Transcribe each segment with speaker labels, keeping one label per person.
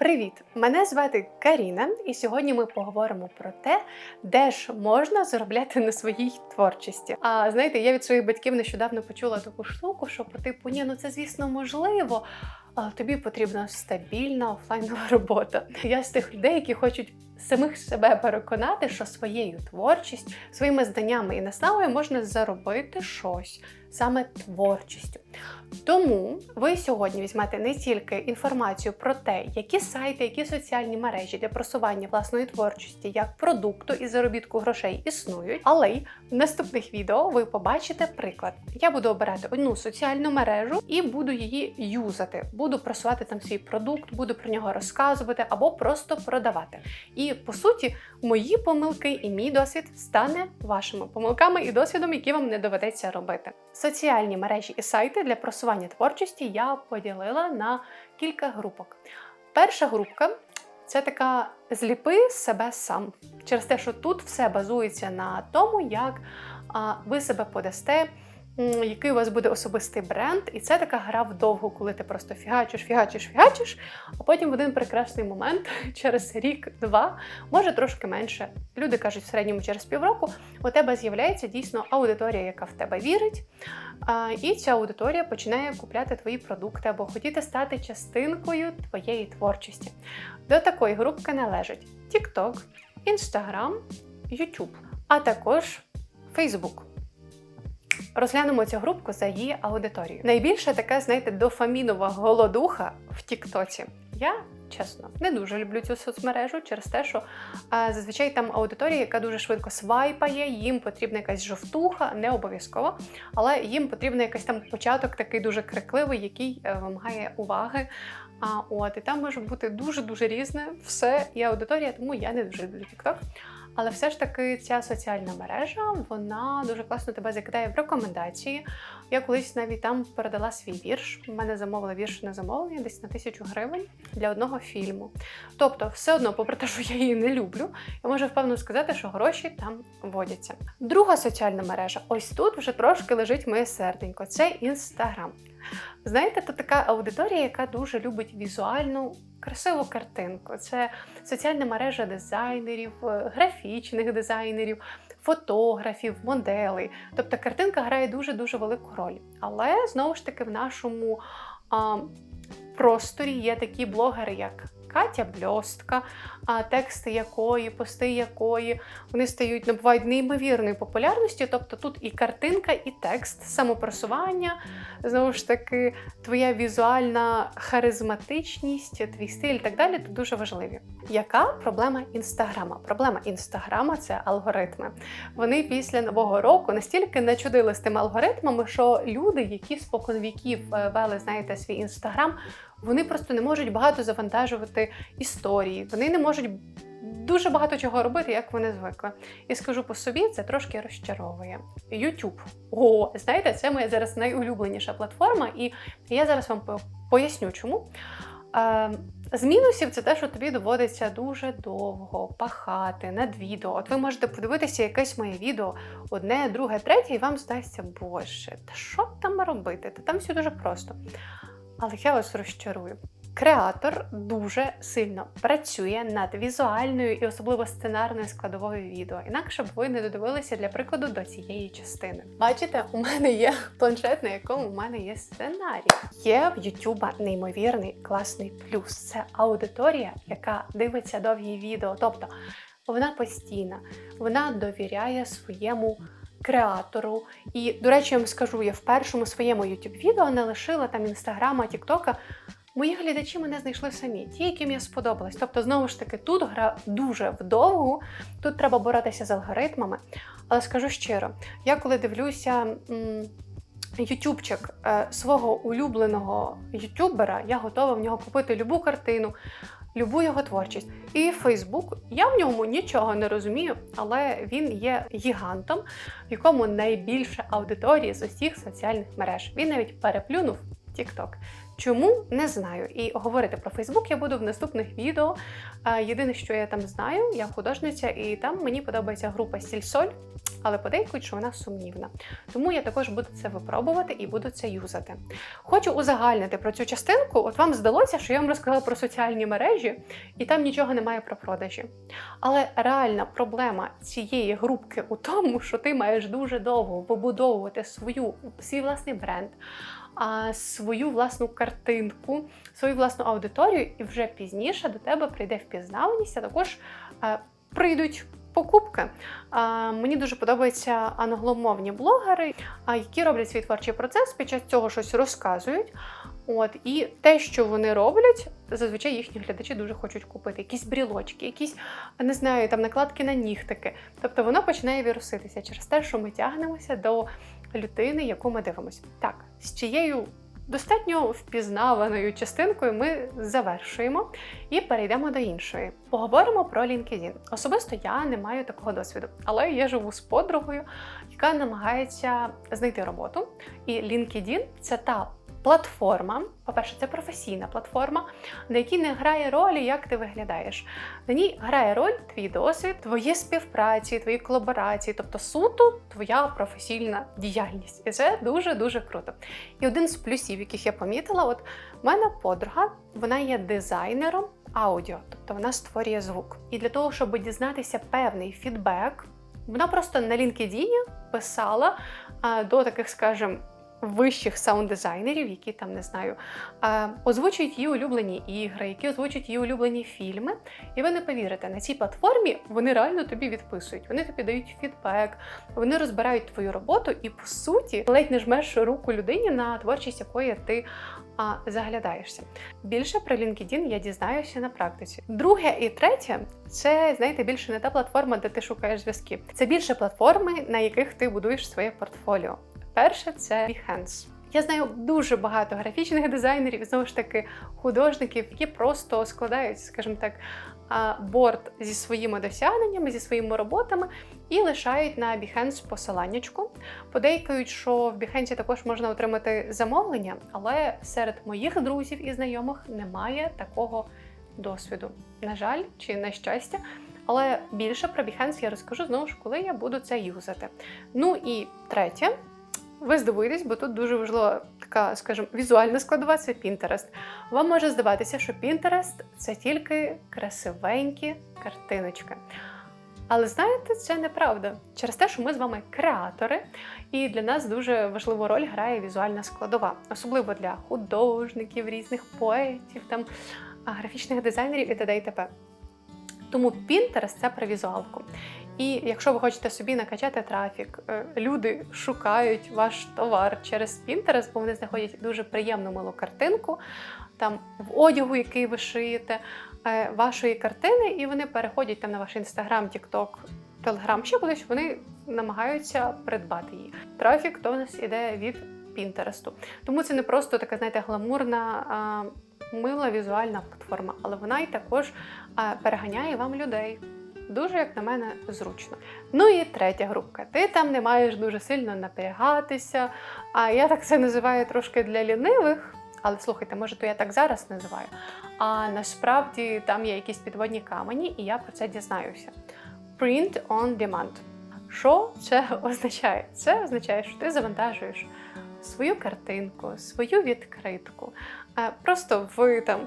Speaker 1: Привіт! Мене звати Каріна, і сьогодні ми поговоримо про те, де ж можна заробляти на своїй творчості. А знаєте, я від своїх батьків нещодавно почула таку штуку, що по типу ні, ну це звісно можливо. Тобі потрібна стабільна офлайнова робота. Я з тих людей, які хочуть самих себе переконати, що своєю творчістю, своїми знаннями і наснагою можна заробити щось саме творчістю. Тому ви сьогодні візьмете не тільки інформацію про те, які сайти, які соціальні мережі для просування власної творчості як продукту і заробітку грошей існують, але й в наступних відео ви побачите приклад. Я буду обирати одну соціальну мережу і буду її юзати. Буду просувати там свій продукт, буду про нього розказувати або просто продавати. І по суті, мої помилки і мій досвід стане вашими помилками і досвідом, які вам не доведеться робити. Соціальні мережі і сайти для просування творчості я поділила на кілька групок. Перша групка це така зліпи себе сам. Через те, що тут все базується на тому, як ви себе подасте який у вас буде особистий бренд, і це така гра вдовгу, коли ти просто фігачиш, фігачиш, фігачиш, а потім в один прекрасний момент, через рік-два, може трошки менше. Люди кажуть, в середньому через півроку у тебе з'являється дійсно аудиторія, яка в тебе вірить. І ця аудиторія починає купляти твої продукти або хотіти стати частинкою твоєї творчості. До такої групки належать TikTok, Instagram, YouTube, а також Facebook. Розглянемо цю групку за її аудиторією. Найбільше така, знаєте, дофамінова голодуха в Тіктоці. Я чесно не дуже люблю цю соцмережу через те, що а, зазвичай там аудиторія, яка дуже швидко свайпає, їм потрібна якась жовтуха, не обов'язково, але їм потрібен якийсь там початок, такий дуже крикливий, який е, вимагає уваги. А от і там може бути дуже дуже різне все і аудиторія, тому я не дуже люблю TikTok. Але все ж таки ця соціальна мережа вона дуже класно тебе закидає в рекомендації. Я колись навіть там передала свій вірш. У мене замовили вірш на замовлення десь на тисячу гривень для одного фільму. Тобто, все одно, попри те, що я її не люблю, я можу впевнено сказати, що гроші там водяться. Друга соціальна мережа ось тут вже трошки лежить моє серденько. Це інстаграм. Знаєте, то така аудиторія, яка дуже любить візуальну красиву картинку. Це соціальна мережа дизайнерів, е, графічних дизайнерів, фотографів, моделей. Тобто картинка грає дуже-дуже велику роль. Але знову ж таки в нашому а, просторі є такі блогери, як Катя Бльостка, а тексти якої, пости якої вони стають набувають неймовірної популярності. Тобто тут і картинка, і текст, самопросування, знову ж таки, твоя візуальна харизматичність, твій стиль і так далі тут дуже важливі. Яка проблема інстаграма? Проблема інстаграма це алгоритми. Вони після нового року настільки начудили з тими алгоритмами, що люди, які споконвіків е, вели, знаєте, свій інстаграм. Вони просто не можуть багато завантажувати історії, вони не можуть дуже багато чого робити, як вони звикли. І скажу по собі, це трошки розчаровує. YouTube. О, знаєте, це моя зараз найулюбленіша платформа, і я зараз вам поясню, чому. Е, з мінусів це те, що тобі доводиться дуже довго пахати над відео. От ви можете подивитися якесь моє відео, одне, друге, третє, і вам здасться, боже, та що там робити? Та там все дуже просто. Але я вас розчарую. Креатор дуже сильно працює над візуальною і особливо сценарною складовою відео, інакше б ви не додивилися для прикладу до цієї частини. Бачите, у мене є планшет, на якому у мене є сценарій. Є в Ютуба неймовірний класний плюс. Це аудиторія, яка дивиться довгі відео. Тобто вона постійна, вона довіряє своєму креатору. І, до речі, я вам скажу, я в першому своєму youtube відео не лишила там інстаграма, тіктока. Мої глядачі мене знайшли самі, ті, яким я сподобалась. Тобто, знову ж таки, тут гра дуже вдовгу, тут треба боротися з алгоритмами. Але скажу щиро, я коли дивлюся ютубчик е, свого улюбленого ютубера, я готова в нього купити любу картину, любу його творчість. І Фейсбук, я в ньому нічого не розумію, але він є гігантом, в якому найбільше аудиторії з усіх соціальних мереж. Він навіть переплюнув TikTok. Чому не знаю. І говорити про Фейсбук я буду в наступних відео. Єдине, що я там знаю, я художниця, і там мені подобається група Сільсоль. але подейкують, що вона сумнівна. Тому я також буду це випробувати і буду це юзати. Хочу узагальнити про цю частинку. От вам здалося, що я вам розказала про соціальні мережі, і там нічого немає про продажі. Але реальна проблема цієї групки у тому, що ти маєш дуже довго вибудовувати свою свій власний бренд, а, свою власну картинку, свою власну аудиторію, і вже пізніше до тебе прийде впізнаваність, а також а, прийдуть. Покупки. А, мені дуже подобаються англомовні блогери, а, які роблять свій творчий процес, під час цього щось розказують. От, і те, що вони роблять, зазвичай їхні глядачі дуже хочуть купити. Якісь брілочки, якісь, не знаю, там накладки на нігтики. Тобто воно починає віруситися через те, що ми тягнемося до людини, яку ми дивимося. Так, з чиєю достатньо впізнаваною частинкою ми завершуємо і перейдемо до іншої. Поговоримо про LinkedIn. Особисто я не маю такого досвіду, але я живу з подругою, яка намагається знайти роботу. І LinkedIn – це та платформа. По-перше, це професійна платформа, на якій не грає ролі, як ти виглядаєш. На ній грає роль твій досвід, твої співпраці, твої колаборації, тобто суто твоя професійна діяльність. І це дуже дуже круто. І один з плюсів, яких я помітила, от в мене подруга, вона є дизайнером аудіо, тобто вона створює звук. І для того, щоб дізнатися певний фідбек, вона просто на LinkedIn писала а, до таких, скажімо, вищих саунд-дизайнерів, які там не знаю, озвучують її улюблені ігри, які озвучують її улюблені фільми. І ви не повірите, на цій платформі вони реально тобі відписують, вони тобі дають фідбек, вони розбирають твою роботу, і по суті ледь не жмеш руку людині, на творчість якої ти а, заглядаєшся. Більше про LinkedIn я дізнаюся на практиці. Друге і третє це знаєте більше не та платформа, де ти шукаєш зв'язки. Це більше платформи, на яких ти будуєш своє портфоліо. Перше це Behance. Я знаю дуже багато графічних дизайнерів, знову ж таки, художників, які просто складають, скажімо так, борт зі своїми досягненнями, зі своїми роботами і лишають на Behance посиланнячку. Подейкують, що в Behance також можна отримати замовлення, але серед моїх друзів і знайомих немає такого досвіду. На жаль, чи на щастя. Але більше про Behance я розкажу знову ж, коли я буду це юзати. Ну і третє, ви здивуєтесь, бо тут дуже важлива така, скажімо, візуальна складова це Pinterest. Вам може здаватися, що Pinterest – це тільки красивенькі картиночки. Але знаєте, це неправда. Через те, що ми з вами креатори, і для нас дуже важливу роль грає візуальна складова, особливо для художників, різних поетів, там графічних дизайнерів і т.д. і т.п. Тому Pinterest – це про візуалку. І якщо ви хочете собі накачати трафік, е, люди шукають ваш товар через Pinterest, бо вони знаходять дуже приємну милу картинку там в одягу, який ви шиєте, е, вашої картини, і вони переходять там на ваш інстаграм, тікток, телеграм, ще кудись вони намагаються придбати її. Трафік то в нас іде від Пінтересту. Тому це не просто така, знаєте, гламурна. Мила візуальна платформа, але вона й також переганяє вам людей. Дуже, як на мене, зручно. Ну і третя групка. Ти там не маєш дуже сильно напрягатися. А я так це називаю трошки для лінивих. Але слухайте, може, то я так зараз називаю. А насправді там є якісь підводні камені, і я про це дізнаюся. Print on demand. Що це означає? Це означає, що ти завантажуєш свою картинку, свою відкритку. Е, просто в там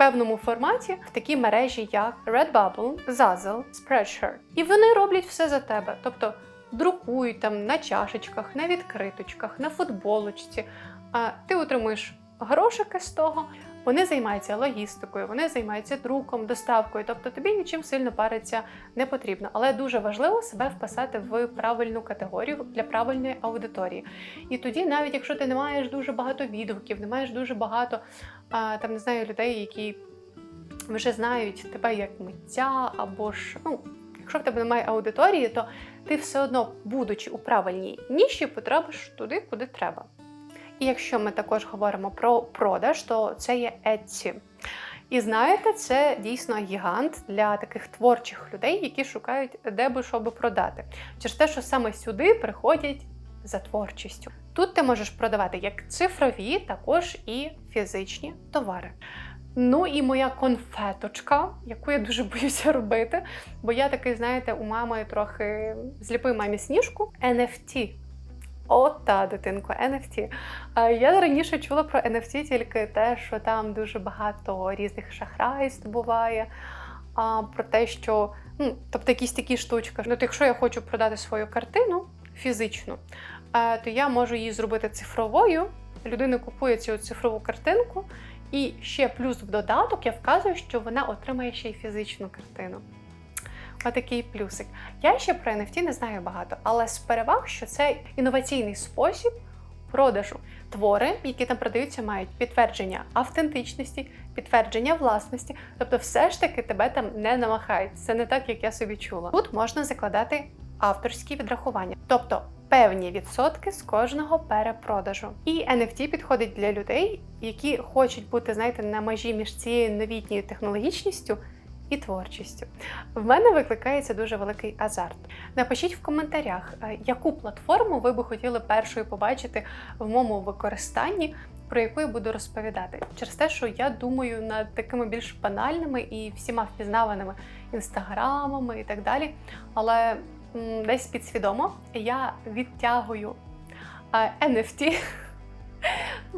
Speaker 1: певному форматі в такі мережі, як Redbubble, Zazzle, Spreadshirt. І вони роблять все за тебе. Тобто друкують там на чашечках, на відкриточках, на футболочці. А ти отримуєш грошики з того. Вони займаються логістикою, вони займаються друком, доставкою, тобто тобі нічим сильно париться не потрібно. Але дуже важливо себе вписати в правильну категорію для правильної аудиторії. І тоді, навіть якщо ти не маєш дуже багато відгуків, не маєш дуже багато там не знаю людей, які вже знають тебе як митця, або ж ну. Якщо в тебе немає аудиторії, то ти все одно, будучи у правильній ніші, потрапиш туди, куди треба. І якщо ми також говоримо про продаж, то це є Etsy. І знаєте, це дійсно гігант для таких творчих людей, які шукають де би що продати. Через те, що саме сюди приходять за творчістю. Тут ти можеш продавати як цифрові, також і фізичні товари. Ну і моя конфеточка, яку я дуже боюся робити, бо я такий, знаєте, у мами трохи зліпив мамі сніжку. NFT. От та дитинко, NFT. Я раніше чула про NFT тільки те, що там дуже багато різних шахрайств буває. А, про те, що ну, тобто якісь такі штучки. От якщо я хочу продати свою картину фізичну, е, то я можу її зробити цифровою. Людина купує цю цифрову картинку, і ще плюс в додаток я вказую, що вона отримає ще й фізичну картину. Отакий плюсик. Я ще про NFT не знаю багато, але з переваг, що це інноваційний спосіб продажу. Твори, які там продаються, мають підтвердження автентичності, підтвердження власності. Тобто, все ж таки тебе там не намахають. Це не так, як я собі чула. Тут можна закладати авторські відрахування, тобто певні відсотки з кожного перепродажу. І NFT підходить для людей, які хочуть бути, знаєте, на межі між цією новітньою технологічністю. І творчістю. В мене викликається дуже великий азарт. Напишіть в коментарях, е, яку платформу ви би хотіли першою побачити в моєму використанні, про яку я буду розповідати. Через те, що я думаю над такими більш банальними і всіма впізнаваними інстаграмами і так далі. Але м, десь підсвідомо я відтягую е, NFT.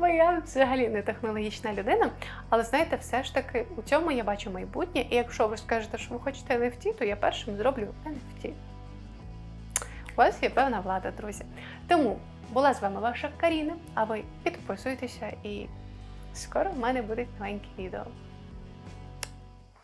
Speaker 1: Бо я взагалі не технологічна людина, але знаєте, все ж таки у цьому я бачу майбутнє. І якщо ви скажете, що ви хочете NFT, то я першим зроблю NFT. У вас є певна влада, друзі. Тому була з вами ваша Каріна, а ви підписуйтеся і скоро в мене будуть новенькі відео.